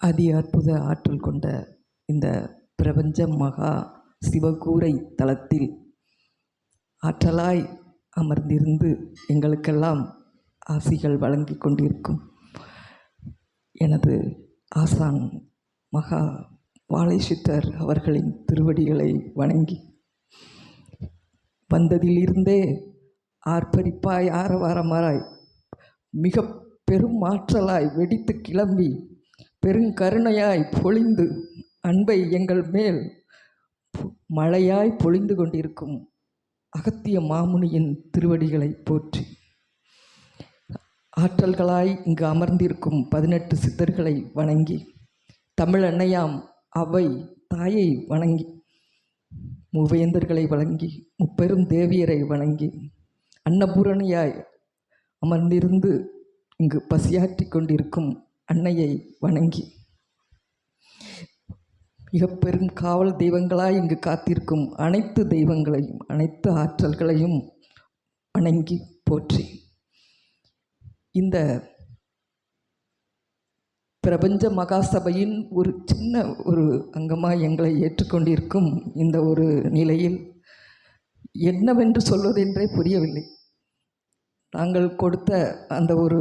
அதி அற்புத ஆற்றல் கொண்ட இந்த பிரபஞ்ச மகா சிவகூரை தளத்தில் ஆற்றலாய் அமர்ந்திருந்து எங்களுக்கெல்லாம் ஆசிகள் வழங்கி கொண்டிருக்கும் எனது ஆசான் மகா வாழைசித்தர் அவர்களின் திருவடிகளை வணங்கி வந்ததிலிருந்தே ஆர்ப்பரிப்பாய் ஆரவாரமாராய் மிக பெரும் ஆற்றலாய் வெடித்து கிளம்பி பெருங்கருணையாய் பொழிந்து அன்பை எங்கள் மேல் மழையாய் பொழிந்து கொண்டிருக்கும் அகத்திய மாமுனியின் திருவடிகளை போற்றி. ஆற்றல்களாய் இங்கு அமர்ந்திருக்கும் பதினெட்டு சித்தர்களை வணங்கி தமிழ் அன்னையாம் அவை தாயை வணங்கி மூவேந்தர்களை வணங்கி முப்பெரும் தேவியரை வணங்கி அன்னபூரணியாய் அமர்ந்திருந்து இங்கு பசியாற்றி கொண்டிருக்கும் அன்னையை வணங்கி. மிக பெரும் காவல் தெய்வங்களாய் இங்கு காத்திருக்கும் அனைத்து தெய்வங்களையும் அனைத்து ஆற்றல்களையும் வணங்கி போற்றி. இந்த பிரபஞ்ச மகாசபையின் ஒரு சின்ன ஒரு அங்கமாக எங்களை ஏற்றுக்கொண்டிருக்கும் இந்த ஒரு நிலையில் என்னவென்று சொல்வதென்றே புரியவில்லை. நாங்கள் கொடுத்த அந்த ஒரு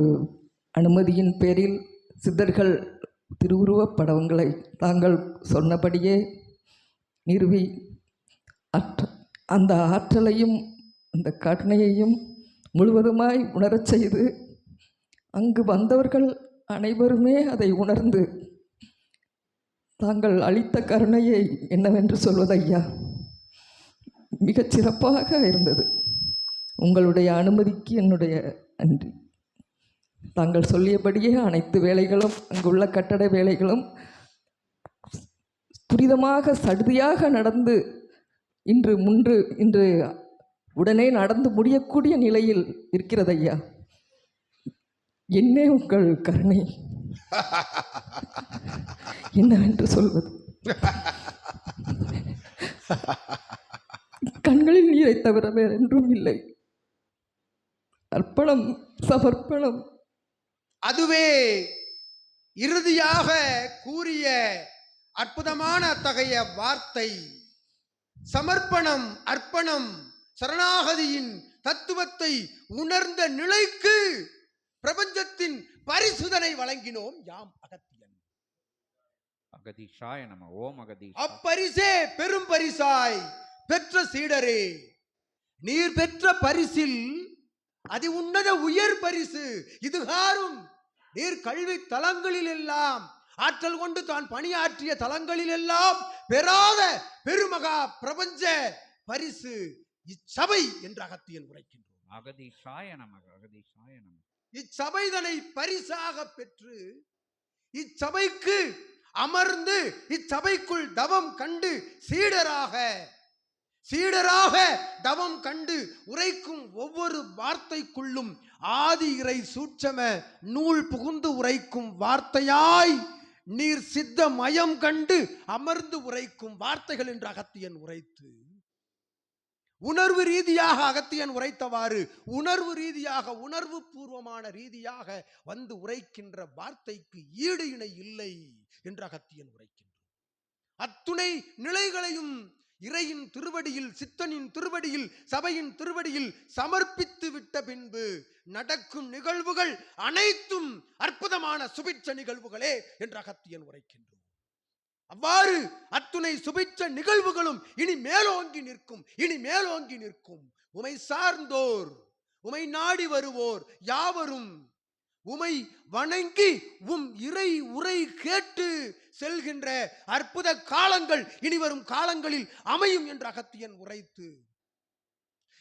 அனுமதியின் பேரில் சித்தர்கள் திருவுருவப் படங்களை தாங்கள் சொன்னபடியே நிறுவி ஆற்ற அந்த ஆற்றலையும் அந்த கருணையையும் முழுவதுமாய் உணரச் செய்து அங்கு வந்தவர்கள் அனைவருமே அதை உணர்ந்து தாங்கள் அளித்த கருணையை என்னவென்று சொல்வது ஐயா மிகச் சிறப்பாக இருந்தது. உங்களுடைய அனுமதிக்கு என்னுடைய நன்றி. தாங்கள் சொல்லியபடியே அனைத்து வேலைகளும் அங்குள்ள கட்டட வேலைகளும் துரிதமாக சடுதியாக நடந்து இன்று முன்று இன்று உடனே நடந்து முடியக்கூடிய நிலையில் இருக்கிறது ஐயா என்னே உங்கள் கருணை. என்னவென்று சொல்வது? கண்களில் நீரை தவிர வேறென்றும் இல்லை. அர்ப்பணம் சமர்ப்பணம். அதுவே இறுதியாக கூறிய அற்புதமான அத்தகைய வார்த்தை சமர்ப்பணம் அர்ப்பணம் சரணாகதியின் தத்துவத்தை உணர்ந்த நிலைக்கு பிரபஞ்சத்தின் பரிசுதனை வழங்கினோம் யாம் அகத்தியன். அகதீஷாய நம ஓம் அகதீஷ். அப்பரிசே பெரும் பரிசாய் பெற்ற சீடரே நீர் பெற்ற பரிசில் அதி உன்னத உயர் பரிசு. இதுகாரும் நீர் கல்வி தலங்களில் எல்லாம் ஆற்றல் கொண்டு தான் பணியாற்றிய தலங்களில் எல்லாம் பெறாத பெருமகா பிரபஞ்ச பரிசு இச்சபை என்று அகத்தியன் உரைக்கின்றோம் அகதீஷாய நம அகதீஷாய நம இச்சபைதனை பரிசாக பெற்று இச்சபைக்கு அமர்ந்து இச்சபைக்குள் தவம் கண்டு சீடராக சீடராக தவம் கண்டு உரைக்கும் ஒவ்வொரு வார்த்தைக்குள்ளும் ஆதி இறை சூட்சம நூல் புகுந்து உரைக்கும் வார்த்தையாய் நீர் சித்த மயம் கண்டு அமர்ந்து உரைக்கும் வார்த்தைகள் என்று அகத்தியன் உரைத்து. உணர்வு ரீதியாக அகத்தியன் உரைத்தவாறு உணர்வு ரீதியாக உணர்வு பூர்வமான ரீதியாக வந்து உரைக்கின்ற வார்த்தைக்கு ஈடு இணை இல்லை என்று அகத்தியன் உரைக்கின்றான். அத்துணை நிலைகளையும் இறையின் திருவடியில் சித்தனின் திருவடியில் சபையின் திருவடியில் சமர்ப்பித்து விட்ட பின்பு நடக்கும் நிகழ்வுகள் அனைத்தும் அற்புதமான சுபிட்ச நிகழ்வுகளே என்று அகத்தியன் உரைக்கின்றோம் அவ்வாறு அத்துணை சுபிட்ச நிகழ்வுகளும் இனி மேலோங்கி நிற்கும் இனி மேலோங்கி நிற்கும். உமை சார்ந்தோர் உமை நாடி வருவோர் யாவரும் உமை வணங்கி உம் இறை உரை கேட்டு செல்கின்ற அற்புத காலங்கள் இனி வரும் காலங்களில் அமையும் என்று அகத்தியன் உரைத்து.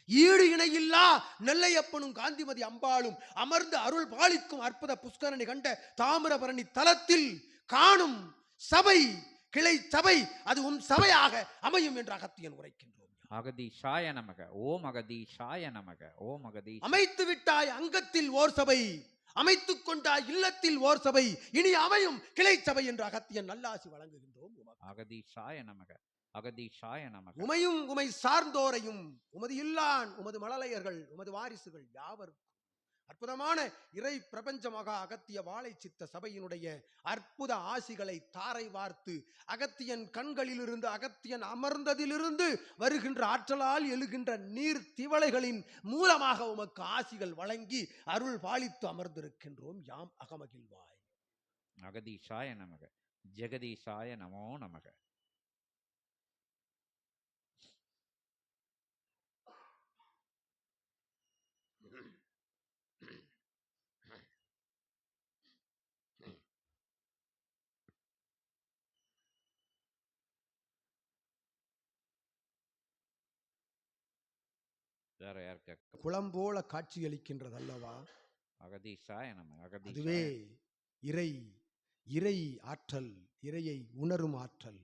ஈடு இணையில்லா நெல்லையப்பனும் காந்திமதி அம்பாளும் அமர்ந்து அருள் பாலிக்கும் அற்புத புஷ்கரணி கண்ட தாமிரபரணி தலத்தில் காணும் சபை கிளை சபை அது உம் சபையாக அமையும் என்று அகத்தியன் உரைக்கின்றோம். அகதீஷாய நமக ஓம் அகதீஷாய நமக ஓம் அகதீஷ் அமைத்து விட்டாய் அங்கத்தில் ஓர் சபை. அமைத்துக் கொண்டாய் இல்லத்தில் ஓர் சபை இனி அமையும் கிளை சபை என்று அகத்தியன் நல்லாசி வழங்குகின்றோம். அகதீஷாய நமக அகதீஷாய நமக உமையும் உமை சார்ந்தோரையும் உமது இல்லான் உமது மழலையர்கள் உமது வாரிசுகள் யாவருக்கும் அற்புதமான இறை பிரபஞ்சமாக அகத்திய வாழை சித்த சபையினுடைய அற்புத ஆசிகளை தாரை வார்த்து அகத்தியன் கண்களிலிருந்து அகத்தியன் அமர்ந்ததிலிருந்து வருகின்ற ஆற்றலால் எழுகின்ற நீர் திவளைகளின் மூலமாக உமக்கு ஆசிகள் வழங்கி அருள் பாலித்து அமர்ந்திருக்கின்றோம். யாம் அகமகிழ்வாய். அகதீஷாய நமக. ஜெகதீஷாய நமோ நமக. வேற யாருக்கு குளம்போல காட்சியளிக்கின்றது அல்லவா அகதீஷாய நம அதுவே அகதீஷாய இறை இறை ஆற்றல் இறையை உணரும் ஆற்றல்.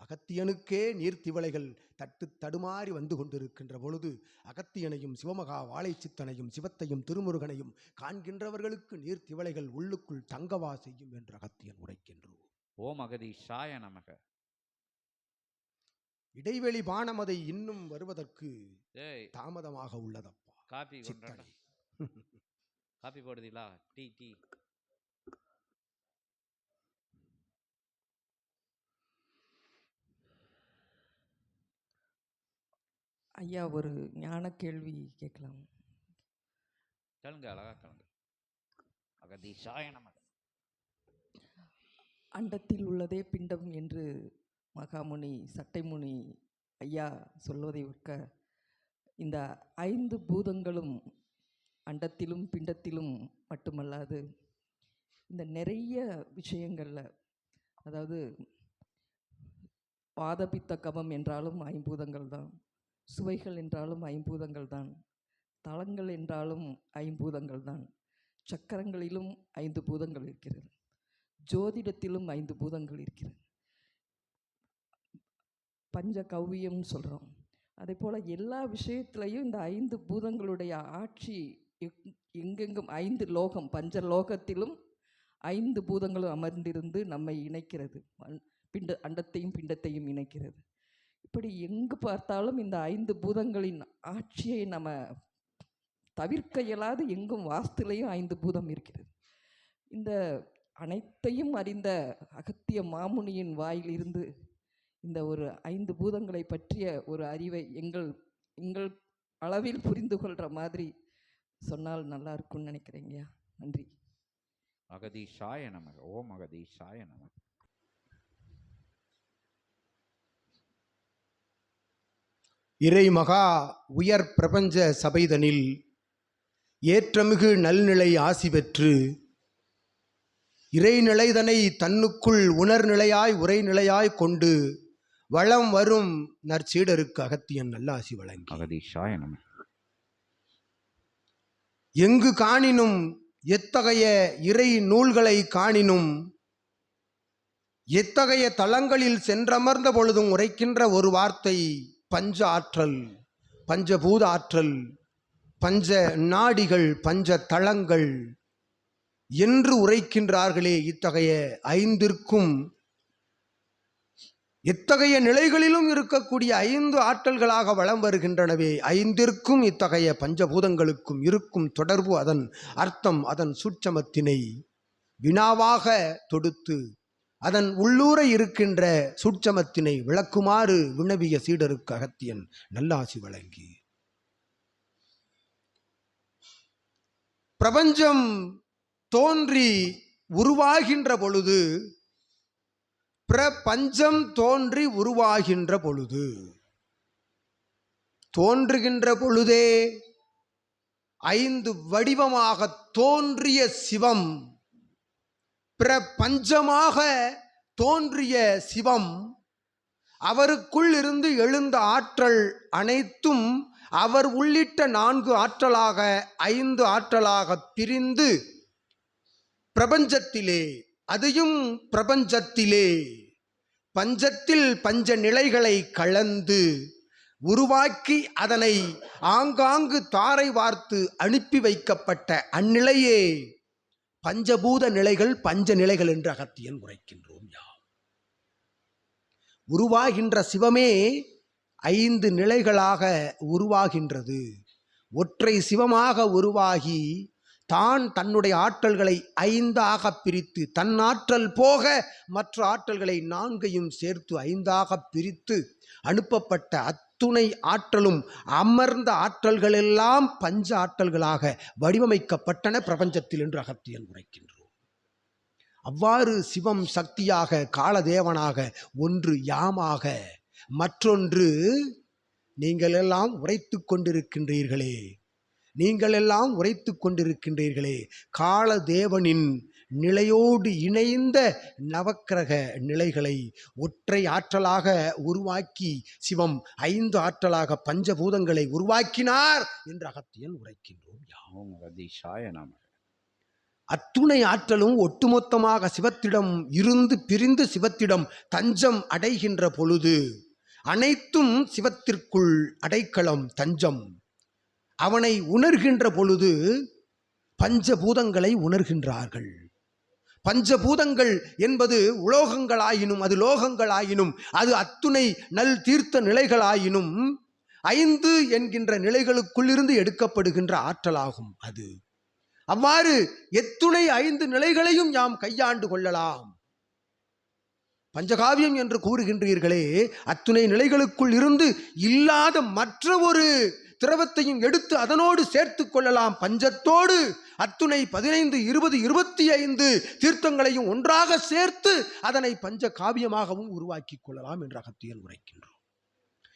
அகத்தியனுக்கே நீர்த்திவளைகள் தட்டு தடுமாறி வந்து கொண்டிருக்கின்ற பொழுது அகத்தியனையும் சிவமகா வாழைச்சித்தனையும் சிவத்தையும் திருமுருகனையும் காண்கின்றவர்களுக்கு நீர்த்திவளைகள் உள்ளுக்குள் தங்கவா செய்யும் என்று அகத்தியன் உரைக்கின்றோம் ஓம் அகதீஷாய நமக. இடைவெளி பானமதை இன்னும் வருவதற்கு தாமதமாக உள்ளதப்பா. காப்பி கொண்டாடா சித்தனை. காப்பி போடுதீங்களா டீ டீ. ஐயா ஒரு ஞான கேள்வி கேட்கலாம். கேளுங்க அழகா கேளுங்க. அகதீஷாய நமக. அண்டத்தில் உள்ளதே பிண்டம் என்று மகாமுனி சட்டைமுனி ஐயா சொல்வதை ஒக்க இந்த ஐந்து பூதங்களும் அண்டத்திலும் பிண்டத்திலும் மட்டுமல்லாது இந்த நிறைய விஷயங்களில் அதாவது வாதபித்த கபம் என்றாலும் ஐம்பூதங்கள் தான் சுவைகள் என்றாலும் ஐம்பூதங்கள் தான் தளங்கள் என்றாலும் ஐம்பூதங்கள் தான் சக்கரங்களிலும் ஐந்து பூதங்கள் இருக்கிறது ஜோதிடத்திலும் ஐந்து பூதங்கள் இருக்கிறது. பஞ்ச கவ்யம்னு சொல்கிறோம் அதே போல் எல்லா விஷயத்துலையும் இந்த ஐந்து பூதங்களுடைய ஆட்சி எங்கெங்கும் ஐந்து லோகம் பஞ்ச லோகத்திலும் ஐந்து பூதங்களும் அமர்ந்திருந்து நம்மை இணைக்கிறது. பிண்ட அண்டத்தையும் பிண்டத்தையும் இணைக்கிறது. இப்படி எங்கு பார்த்தாலும் இந்த ஐந்து பூதங்களின் ஆட்சியை நம்ம தவிர்க்க இயலாது எங்கும் வாஸ்துலையும் ஐந்து பூதம் இருக்கிறது. இந்த அனைத்தையும் அறிந்த அகத்திய மாமுனியின் வாயிலிருந்து இந்த ஒரு ஐந்து பூதங்களை பற்றிய ஒரு அறிவை எங்கள் எங்கள் அளவில் புரிந்து கொள்கிற மாதிரி சொன்னால் நல்லா இருக்கும்னு நினைக்கிறேங்கய்யா நன்றி. அகதீஷாய நமக ஓம் அகதீஷாய நமக இறை மகா உயர் பிரபஞ்ச சபைதனில் ஏற்றமிகு நல்நிலை ஆசி பெற்று இறைநிலைதனை தன்னுக்குள் உணர்நிலையாய் உரைநிலையாய் கொண்டு வளம் வரும் நற்சீடருக்கு அகத்தியன் நல்லாசி வழங்கி. அகதீஷாய நமக எங்கு காணினும் எத்தகைய இறை நூல்களை காணினும் எத்தகைய தலங்களில் சென்றமர்ந்த பொழுதும் உரைக்கின்ற ஒரு வார்த்தை பஞ்ச ஆற்றல் பஞ்சபூத ஆற்றல் பஞ்ச நாடிகள் பஞ்ச தளங்கள் என்று உரைக்கின்றார்களே இத்தகைய ஐந்திற்கும் இத்தகைய நிலைகளிலும் இருக்கக்கூடிய ஐந்து ஆற்றல்களாக வலம் வருகின்றனவே. ஐந்திற்கும் இத்தகைய பஞ்சபூதங்களுக்கும் இருக்கும் தொடர்பு அதன் அர்த்தம் அதன் சூட்சமத்தினை வினாவாக தொடுத்து அதன் உள்ளூர இருக்கின்ற சூட்சமத்தினை விளக்குமாறு வினவிய சீடருக்கு அகத்தியன் நல்லாசி வழங்கி. பிரபஞ்சம் தோன்றி உருவாகின்ற பொழுது பிரபஞ்சம் தோன்றி உருவாகின்ற பொழுது. தோன்றுகின்ற பொழுதே ஐந்து வடிவமாக தோன்றிய சிவம். பிரபஞ்சமாக தோன்றிய சிவம். அவருக்குள் இருந்து எழுந்த ஆற்றல் அனைத்தும் அவர் உள்ளிட்ட நான்கு ஆற்றலாக ஐந்து ஆற்றலாக பிரிந்து பிரபஞ்சத்திலே அதையும் பிரபஞ்சத்திலே. பஞ்சத்தில் பஞ்ச நிலைகளை கலந்து உருவாக்கி அதனை ஆங்காங்கு தாரை வார்த்து அனுப்பி வைக்கப்பட்ட அந்நிலையே பஞ்சபூத நிலைகள் பஞ்ச நிலைகள் என்று அகத்தியன் உரைக்கின்றோம் யாம். உருவாகின்ற சிவமே ஐந்து நிலைகளாக உருவாகின்றது. ஒற்றை சிவமாக உருவாகி தான் தன்னுடைய ஆற்றல்களை ஐந்தாக பிரித்து தன் ஆற்றல் போக மற்ற ஆற்றல்களை நான்கையும் சேர்த்து ஐந்தாக பிரித்து அனுப்பப்பட்ட அத்துணை ஆற்றலும் அமர்ந்த ஆற்றல்களெல்லாம் பஞ்ச ஆற்றல்களாக வடிவமைக்கப்பட்டன பிரபஞ்சத்தில் என்று அகத்தியன் உரைக்கின்றோம் அவ்வாறு சிவம் சக்தியாக காலதேவனாக ஒன்று யாமாக மற்றொன்று நீங்கள் எல்லாம் உரைத்து கொண்டிருக்கின்றீர்களே. நீங்கள் எல்லாம் உரைத்து கொண்டிருக்கின்றீர்களே. காலதேவனின் நிலையோடு இணைந்த நவக்கிரக நிலைகளை ஒற்றை ஆற்றலாக உருவாக்கி சிவம் ஐந்து ஆற்றலாக பஞ்சபூதங்களை உருவாக்கினார் என்று அகத்தியன் உரைக்கின்றோம். நமக. அத்துணை ஆற்றலும் ஒட்டுமொத்தமாக சிவத்திடம் இருந்து பிரிந்து சிவத்திடம் தஞ்சம் அடைகின்ற பொழுது அனைத்தும் சிவத்திற்குள் அடைக்கலம் தஞ்சம். அவனை உணர்கின்ற பொழுது பஞ்சபூதங்களை உணர்கின்றார்கள். பஞ்சபூதங்கள் என்பது உலோகங்களாயினும் அது லோகங்களாயினும் அது அத்துணை நல் தீர்த்த நிலைகளாயினும் ஐந்து என்கின்ற நிலைகளுக்குள்ளிருந்து எடுக்கப்படுகின்ற ஆற்றலாகும் அது. அவ்வாறு எத்துணை ஐந்து நிலைகளையும் யாம் கையாண்டு கொள்ளலாம். பஞ்சகாவியம் என்று கூறுகின்றீர்களே அத்துணை நிலைகளுக்குள் இருந்து இல்லாத மற்ற ஒரு திரவத்தையும் எடுத்து அதனோடு சேர்த்து கொள்ளலாம். பஞ்சத்தோடு அத்துணை பதினைந்து இருபது இருபத்தி ஐந்து தீர்த்தங்களையும் ஒன்றாக சேர்த்து அதனை பஞ்ச காவியமாகவும் உருவாக்கி கொள்ளலாம் என்று அகத்தியன் உரைக்கின்றோம்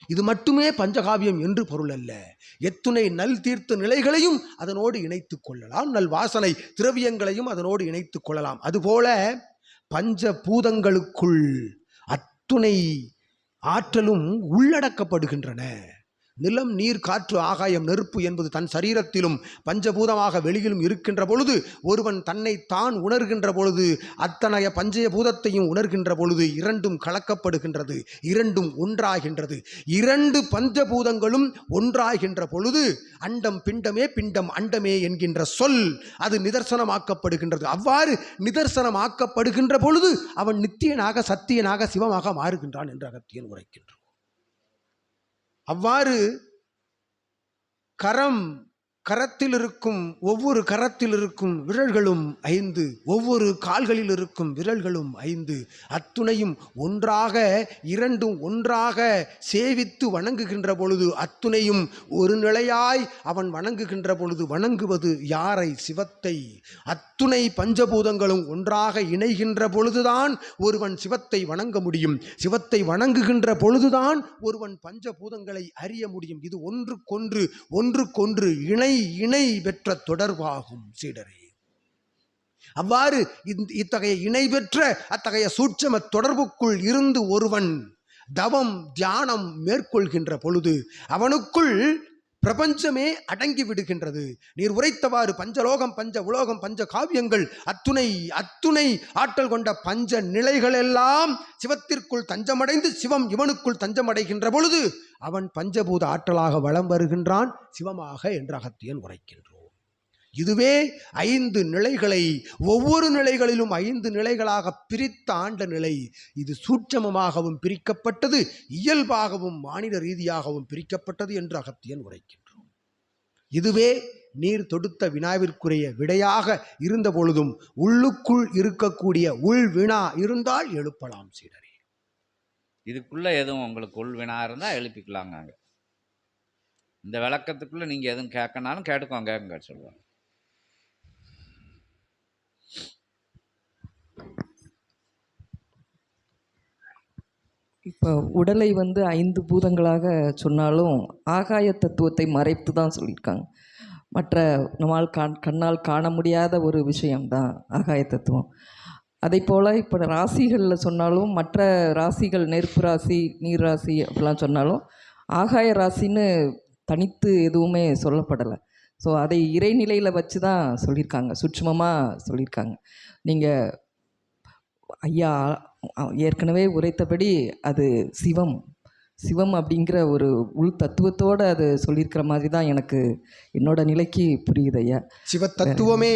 இது மட்டுமே பஞ்சகாவியம் என்று பொருள் அல்ல. எத்துணை நல் தீர்த்த நிலைகளையும் அதனோடு இணைத்துக் கொள்ளலாம். நல் வாசனை திரவியங்களையும் அதனோடு இணைத்துக் கொள்ளலாம். அதுபோல பஞ்ச பூதங்களுக்குள் அத்துணை ஆற்றலும் உள்ளடக்கப்படுகின்றன. நிலம் நீர் காற்று ஆகாயம் நெருப்பு என்பது தன் சரீரத்திலும் பஞ்சபூதமாக வெளியிலும் இருக்கின்ற பொழுது ஒருவன் தன்னை தான் உணர்கின்ற பொழுது அத்தனைய பஞ்சய பூதத்தையும் உணர்கின்ற பொழுது இரண்டும் கலக்கப்படுகின்றது இரண்டும் ஒன்றாகின்றது. இரண்டு பஞ்சபூதங்களும் ஒன்றாகின்ற பொழுது அண்டம் பிண்டமே பிண்டம் அண்டமே என்கின்ற சொல் அது நிதர்சனமாக்கப்படுகின்றது. அவ்வாறு நிதர்சனமாக்கப்படுகின்ற பொழுது அவன் நித்தியனாக சத்தியனாக சிவமாக மாறுகின்றான் என்று அகத்தியன் உரைக்கின்றான். அவ்வாறு கரம் கரத்தில் இருக்கும் ஒவ்வொரு கரத்தில் இருக்கும் விரல்களும் ஐந்து ஒவ்வொரு கால்களில் இருக்கும் விரல்களும் ஐந்து. அத்துணையும் ஒன்றாக இரண்டும் ஒன்றாக சேவித்து வணங்குகின்ற பொழுது அத்துணையும் ஒரு நிலையாய் அவன் வணங்குகின்ற பொழுது வணங்குவது யாரை? சிவத்தை. அத்துணை பஞ்சபூதங்களும் ஒன்றாக இணைகின்ற பொழுதுதான் ஒருவன் சிவத்தை வணங்க முடியும். சிவத்தை வணங்குகின்ற பொழுதுதான் ஒருவன் பஞ்சபூதங்களை அறிய முடியும். இது ஒன்றுக்கொன்று ஒன்றுக்கொன்று இணை இணை பெற்ற தொடர்பாகும் சீடரே. அவ்வாறு இத்தகைய இணை பெற்ற அத்தகைய சூட்சம தொடர்புக்குள் இருந்து ஒருவன் தவம் தியானம் மேற்கொள்கின்ற பொழுது அவனுக்குள் பிரபஞ்சமே அடங்கி விடுகின்றது. நீர் உரைத்தவாறு பஞ்சலோகம் பஞ்ச உலோகம் பஞ்ச காவியங்கள் அத்துணை அத்துணை ஆற்றல் கொண்ட பஞ்ச நிலைகள் எல்லாம் சிவத்திற்குள் தஞ்சமடைந்து சிவம் இவனுக்குள் தஞ்சமடைகின்ற பொழுது அவன் பஞ்சபூத ஆற்றலாக வலம் வருகின்றான் சிவமாக என்று அகத்தியன் உரைக்கின்றான். இதுவே ஐந்து நிலைகளை ஒவ்வொரு நிலைகளிலும் ஐந்து நிலைகளாக பிரித்த ஆண்ட நிலை. இது சூட்சமமாகவும் பிரிக்கப்பட்டது இயல்பாகவும் மாநில ரீதியாகவும் பிரிக்கப்பட்டது என்று அகத்தியன் உரைக்கின்றோம் இதுவே நீர் தொடுத்த வினாவிற்குரிய விடையாக இருந்த பொழுதும் உள்ளுக்குள் இருக்கக்கூடிய உள் வினா இருந்தால் எழுப்பலாம் சீடரே. இதுக்குள்ள எதுவும் உங்களுக்கு உள் வினா இருந்தால் எழுப்பிக்கலாங்க இந்த விளக்கத்துக்குள்ள நீங்க எதுவும் கேட்கனாலும் கேட்டுக்கோங்க சொல்லுவாங்க. இப்போ உடலை வந்து ஐந்து பூதங்களாக சொன்னாலும் ஆகாய தத்துவத்தை மறைத்து தான் சொல்லியிருக்காங்க. மற்ற நம்மால் கண் கண்ணால் காண முடியாத ஒரு விஷயம்தான் ஆகாய தத்துவம். அதே போல் இப்போ ராசிகளில் சொன்னாலும் மற்ற ராசிகள் நெருப்பு ராசி நீர் ராசி அப்படிலாம் சொன்னாலும் ஆகாய ராசின்னு தனித்து எதுவுமே சொல்லப்படலை. ஸோ அதை இறைநிலையில் வச்சு தான் சொல்லியிருக்காங்க. சுட்சுமமாக சொல்லியிருக்காங்க. நீங்கள் ஐயா ஏற்கனவே உரைத்தபடி அது சிவம். சிவம் அப்படிங்கிற ஒரு உள் தத்துவத்தோடு அது சொல்லியிருக்கிற மாதிரி தான் எனக்கு என்னோட நிலைக்கு புரியுது ஐயா. சிவ தத்துவமே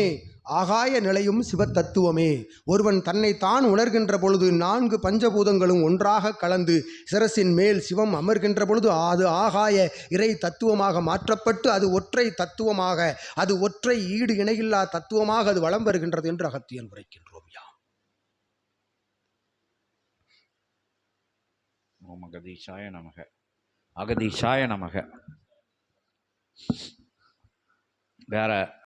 ஆகாய நிலையும் சிவத்தத்துவமே. ஒருவன் தன்னை தான் உணர்கின்ற பொழுது நான்கு பஞ்சபூதங்களும் ஒன்றாக கலந்து சிரசின் மேல் சிவம் அமர்கின்ற பொழுது அது ஆகாய இறை தத்துவமாக மாற்றப்பட்டு அது ஒற்றை தத்துவமாக அது ஒற்றை ஈடு இணையில்லா தத்துவமாக அது வளம் வருகின்றது என்று அகத்தியன் உரைக்கின்றோம் ஓம் அகதீஷாய நமக. அகதீஷாய நமக. வேற